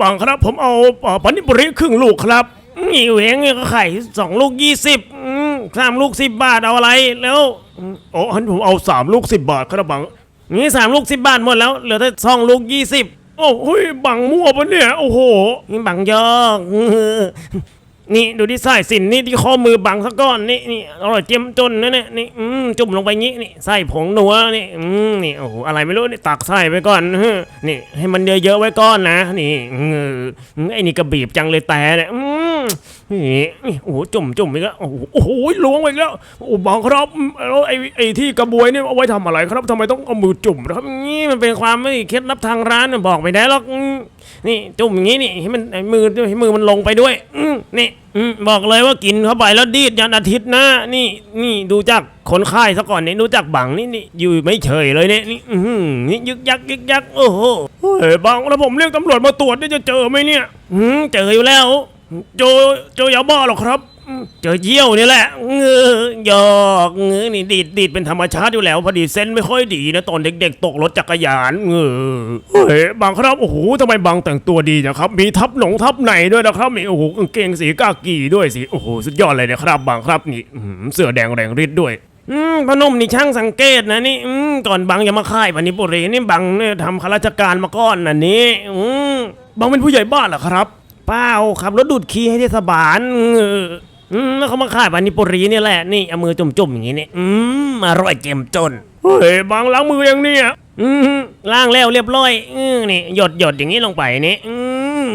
บังครับผมเอาปานิบุริครึ่งลูกครับนี่เหวงนี่ก็ไข่สองลูกยี่สิบสามลูกสิบบาทเอาอะไรแล้วโอ้ฮันผมเอาสามลูกสิบบาทครับบังนี่สามลูกสิบบาทหมดแล้วเหลือแต่สองลูกยี่สิบโอ้ยบังมั่วปะเนี่ยโอ้โหนี่บังยอก นี่ดูที่สายสินนี่ที่ข้อมือบังซะก้อนนี่นี่อร่อยเจียมจนนะเนี่ยนี่อืมจุ่มลงไปงี้นี่ใส่ผงนัวนี่อืมนี่โอ้โหอะไรไม่รู้นี่ตักใส่ไปก่อนฮึนี่ ให้มันเยอะๆไว้ก้อนนะ นี่อืมไอ้นี่กระบีบจังเลยแต่เนี่ยอืมนี่นี่โอ้โหจุ่มจุ่มอีกแล้วโอ้โหล้วงไปอีกแล้วโอ้บังครับแล้วไอ้ไอ้ที่กระบวยนี่เอาไว้ทำอะไรครับทำไมต้องเอามือจุ่มครับนี่มันเป็นความไม่เคล็ดลับทางร้านบอกไม่ได้หรอกนี่จุ่มอย่างนี้นี่ให้มันมือให้มือมันลงไปด้วยอืมนี่ อืมบอกเลยว่ากินเข้าไปแล้วดีดยันอาทิตย์หนะนี่นี่ดูจากคนไข้ซะก่อนนี่ดูจากบังนี่นี่อยู่ไม่เฉยเลยเนี่ยนี่อืมนี่ยึกยักยึกยักโอ้โหเฮ้ยบังแล้วผมเรียกตำรวจมาตรวจนี่จะเจอไหมเนี่ยอืมเจออยู่แล้ว เจอเจอยาบ้าหรอครับ เจอเยี่ยวนี่แหละเงอยอกเงอนี่ดีดดีดเป็นธรรมชาติอยู่แล้วพอดีเส้นไม่ค่อยดีนะตอนเด็กๆ ตกรถจักรยานเงอเฮ้ยบางครับโอ้โหทำไมบางแต่งตัวดีนะครับ มีทับหนงทับไหนด้วยนะครับนี่โอ้โหกางเกงสีกากีด้วยสิโอ้โหสุดยอดเลยนะครับ บางครับนี่เสื้อแดงแรงฤทธิ์ด้วยอืมพนมนี่ช่างสังเกตนะนี่อืมก่อนบังจะมาค่ายพันิปุรีนี่บังเนี่ยทำข้าราชการมาก่อนนะนี่อืมบังเป็นผู้ใหญ่บ้านเหรอครับ เปล่าขับรถดูดขี้ให้เทศบาลเอออืมแล้วเขามาขายปานิปุรีนี่แหละนี่เอามือจุ่มๆอย่างนี้นี่อืมอร่อยเจมจนเฮ้ยบางล้างมือยังเนี่ยอืมล้างแล้วเรียบร้อยอืมนี่หยดหยดอย่างนี้ลงไปนี่อืม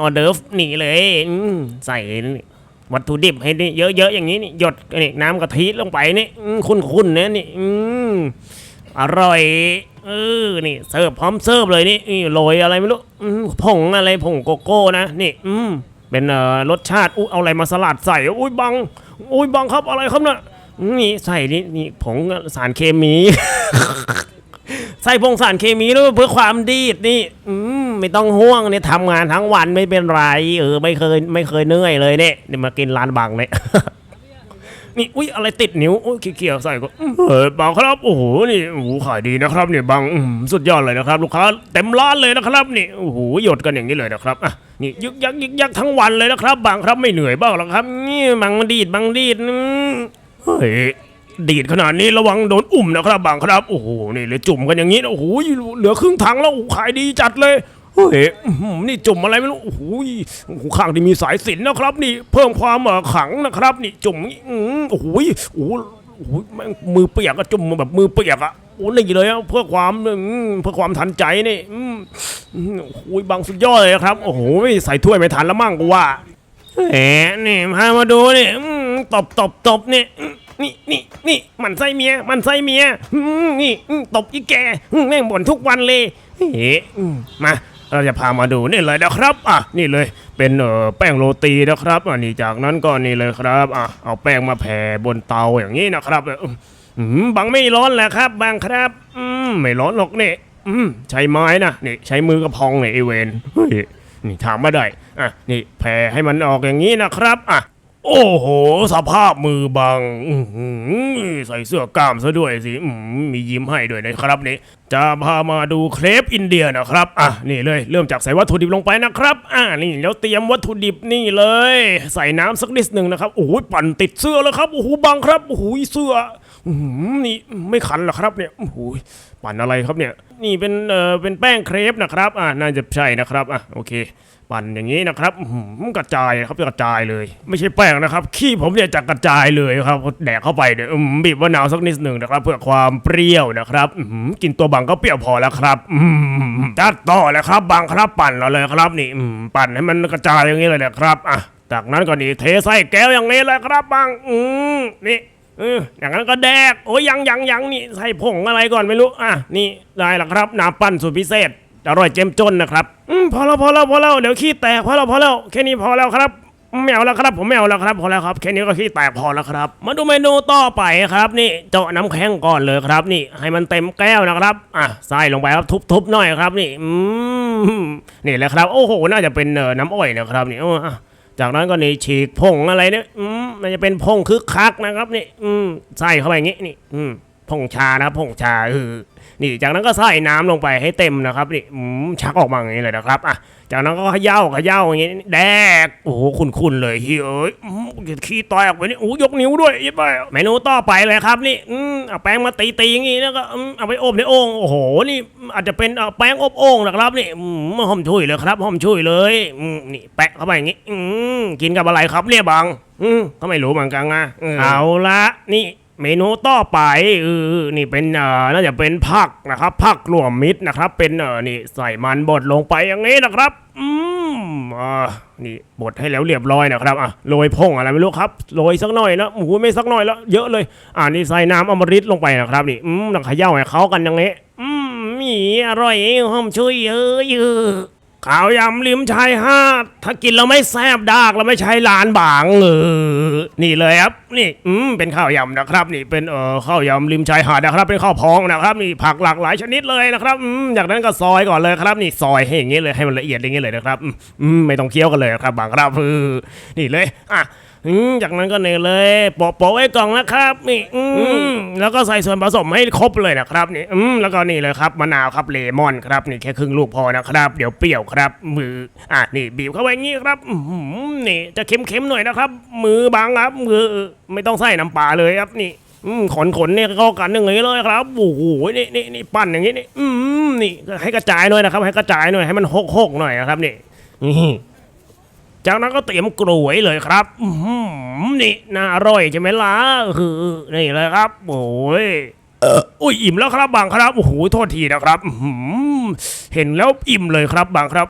ออเดิร์ฟนี่เลยอืมใส่วัตถุดิบให้เยอะๆอย่างนี้นี่หยดนี่น้ำกะทิลงไปนี่อืมข้นๆนะนี่อืม อร่อย เออ นี่เสิร์ฟพร้อมเสิร์ฟเลยนี่นี่โรยอะไรไม่รู้ผงอะไรผงโกโก้นะ นี่ อืมเป็นเอ่อรสชาติอุ้ยเอาอะไรมาสลัดใส่อุ้ยบัง อุ้ยบังครับอะไรครับเนี่ยนี่ใส่นี่นี่ผงสารเคมี ใส่ผงสารเคมีด้วยเพื่อความดีดนี่ อืมไม่ต้องห่วงเนี่ยทำงานทั้งวันไม่เป็นไร เออ ไม่เคยไม่เคยเหนื่อยเลยเนี่ยนี่มากินร้านบังเนี่ย นี่อุ้ยอะไรติดนิ้วอุ้ยเกี่ยวใส่ก็อื้อเออบังครับโอ้โหนี่โอ้โหขายดีนะครับเนี่ยบังสุดยอดเลยนะครับ ลูกค้าเต็มร้านเลยนะครับนี่โอ้โหหยดกันอย่างนี้เลยนะครับอะนี่ยึกยักยึกยักทั้งวันเลยนะครับบังครับไม่เหนื่อยบ้างหรอกครับ นี่บังดีดบังดีดเฮ้ยดีดขนาดนี้ระวังโดนอุ่มนะครับบังครับโอ้โหนี่เลยจุ่มกันอย่างนี้โอ้โหเหลือครึ่งถังแล้วขายดีจัดเลย เฮ้ยนี่จุ่มอะไรไม่รู้โอ้โหยข้างที่มีสายสินนะครับ นี่เพิ่มความขังนะครับ นี่จุ่มนี่โอ้โหยโอ้โหมือเปียกอะจุ่มแบบมือเปียกอะโอ้นี่เลยอะเพื่อความเพื่อความทันใจนี่โอ้โหบางสุดยอดเลยครับ โอ้โหใส่ถ้วยไม่ทันแล้วมั่งกูว่าแหมนี่พามาดูนี่ตบตบตบนี่นี่นี่นี่มันไส้เมียมันไส้เมียนี่ตบอีแกแม่งบ่นทุกวันเลยเฮ้มา เราจะพามาดูนี่เลยนะครับอะนี่เลยเป็นเอ่อแป้งโรตีนะครับอะนี่จากนั้นก็นี่เลยครับอะเอาแป้งมาแผ่บนเตาอย่างนี้นะครับอออืมบางไม่ร้อนแหละครับบางครับอืมไม่ร้อนหรอกนี่อืมใช้ไม้นะนี่ใช้มือกระพองเนี่ยไอเวนเฮ้ยนี่ถามมาได้อะนี่แผ่ให้มันออกอย่างนี้นะครับอะ โอ้โห สภาพมือบังใส่เสื้อกล้ามซะด้วยสิมียิ้มให้ด้วยนะครับนี่จะพามาดูเครปอินเดียนะครับอะนี่เลยเริ่มจากใส่วัตถุดิบลงไปนะครับอะนี่แล้วเตรียมวัตถุดิบนี่เลย ใส่น้ำสักนิดหนึ่งนะครับโอ้โหปั่นติดเสื้อแล้วครับโอ้โหบังครับโอ้โหเสื้อ นี่ไม่ขันหรอครับเนี่ยโอ้โหปั่นอะไรครับเนี่ย นี่เป็นเอ่อเป็นแป้งเครปนะครับ อะน่าจะใช่นะครับอะโอเค ปั่นอย่างนี้นะครับอื้อหือกระจายครับกระจายเลย ไม่ใช่แป้งนะครับ ขี้ผมเนี่ยจะกระจายเลยครับแดกเข้าไปเนี่ยอืมบีบมะนาวสักนิดหนึ่งนะครับ เพื่อความเปรี้ยวนะครับอื้อหือกินตัวบังก็เปรี้ยวพอแล้วครับอืมจัดต่อเลยครับบังครับปั่นเราเลยครับ นี่อืมปั่นให้มันกระจายอย่างนี้เลยนะครับอะจากนั้นก็นี่เทใส่แก้วอย่างนี้เลยครับบังอืมนี่ เอออย่างนั้นก็แดก โอ้ยยังยังยังนี่ใส่ผงอะไรก่อนไม่รู้ อะ นี่ได้แล้วครับน้ำปั้นสูตรพิเศษอร่อยเจ้มจนนะครับ อืมพอแล้วพอแล้วพอแล้วเดี๋ยวขี้แตกพอแล้วพอแล้วแค่นี้พอแล้วครับไม่เอาแล้วครับ ผมไม่เอาแล้วครับพอแล้วครับแค่นี้ก็ขี้แตกพอแล้วครับ มาดูเมนูต่อไปครับ นี่เจาะน้ำแข็งก่อนเลยครับ นี่ ให้มันเต็มแก้วนะครับอะใส่ลงไปครับทุบๆหน่อยครับ นี่ อืมนี่แหละครับ โอ้โห น่าจะเป็นน้ำอ้อยนะครับ นี่โอ้อะ จากนั้นก็นี่ฉีกพงอะไรเนี่ยอืมมันจะเป็นพงคึกคักนะครับนี่อืมใส่เข้าไปอย่างงี้นี่ อืมพงชานะพงชาเออนี่จากนั้นก็ใส่น้ำลงไปให้เต็มนะครับนี่อืมชักออกมาอย่างนี้เลยนะครับอะจากนั้นก็เขย่าเขย่าอย่างนี้แดกโอ้โหคุณๆเลยเฮ้ยเอ้ยอืม ขี้ต่อยออกไปนี่โอ้ยกนิ้วด้วยยิ่ไปเมนูต่อไปเลยครับนี่อืมเอาแป้งมาตีตีอย่างนี้แล้วก็อืมเอาไปอบในโอ่งโอ้โหนี่อาจจะเป็นเอาแป้งอบโอ่งนะครับนี่อืมหอมช่วยเลยครับหอมช่วยเลยอืมนี่แปะเข้าไปอย่างนี้อืมกินกับอะไรครับเนี่ยบังอืมก็ไม่รู้เหมือนกันนะเออเอาละนี่ เมนูต่อไปเออนี่เป็นเอ่อน่าจะเป็นผักนะครับผักรวมมิตรนะครับ เป็นเอ่อนี่ใส่มันบดลงไปอย่างนี้นะครับอืม อ่านี่บดให้แล้วเรียบร้อยนะครับอะโรยพงอะไรไม่รู้ครับโรยสักหน่อยแล้วหมูไม่สักหน่อยแล้วเยอะเลย อ่านี่ใส่น้ำอมฤตลงไปนะครับนี่อืมแล้วเขย่าให้เขากันอย่างนี้อืมมีอร่อยหอมช่วยเยอะเยอะข้าวยำริมชายหาดถ้ากินแล้วไม่แซบดากแล้วไม่ใช่ลานบางเออ นี่เลยครับ นี่อืมเป็นข้าวยำนะครับ นี่เป็นเอ่อข้าวยำริมชายหาดนะครับ เป็นข้าวพองนะครับนี่ผักหลากหลายชนิดเลยนะครับอืมจากนั้นก็ซอยก่อนเลยครับ นี่ซอยให้อย่างนี้เลยให้มันละเอียดอย่างนี้เลยนะครับอืมอืมไม่ต้องเคี้ยวกันเลยครับบางครับเออนี่เลยอะ อืมจากนั้นก็เนี่ยเลยโปะโปะไว้กล่องนะครับ นี่ อืมแล้วก็ใส่ส่วนผสมให้ครบเลยนะครับนี่อืมแล้วก็นี่เลยครับมะนาวครับเลมอนครับนี่แค่ครึ่งลูกพอนะครับ เดี๋ยวเปรี้ยวครับ มืออะนี่บีบเข้าไปอย่างงี้ครับอืมนี่จะเค็มๆหน่อยนะครับ มือบางครับมือไม่ต้องใส่น้ำปลาเลยครับนี่อืมขนขนเนี่ยเข้ากันอย่างนี้เลยครับโอ้โหนี่นี่นี่ปั้นอย่างนี้นี่อืมนี่ให้กระจายหน่อยนะครับ ให้กระจายหน่อยให้มันหกหกหน่อยนะครับนี่นี่ จากนั้นก็เตรียมกล้วยเลยครับนี่น่าอร่อยใช่ไหมล่ะคือนี่เลยครับโอ้ยเอออุ้ยอิ่มแล้วครับบางครับโอ้โหโทษทีนะครับเห็นแล้วอิ่มเลยครับบางครับ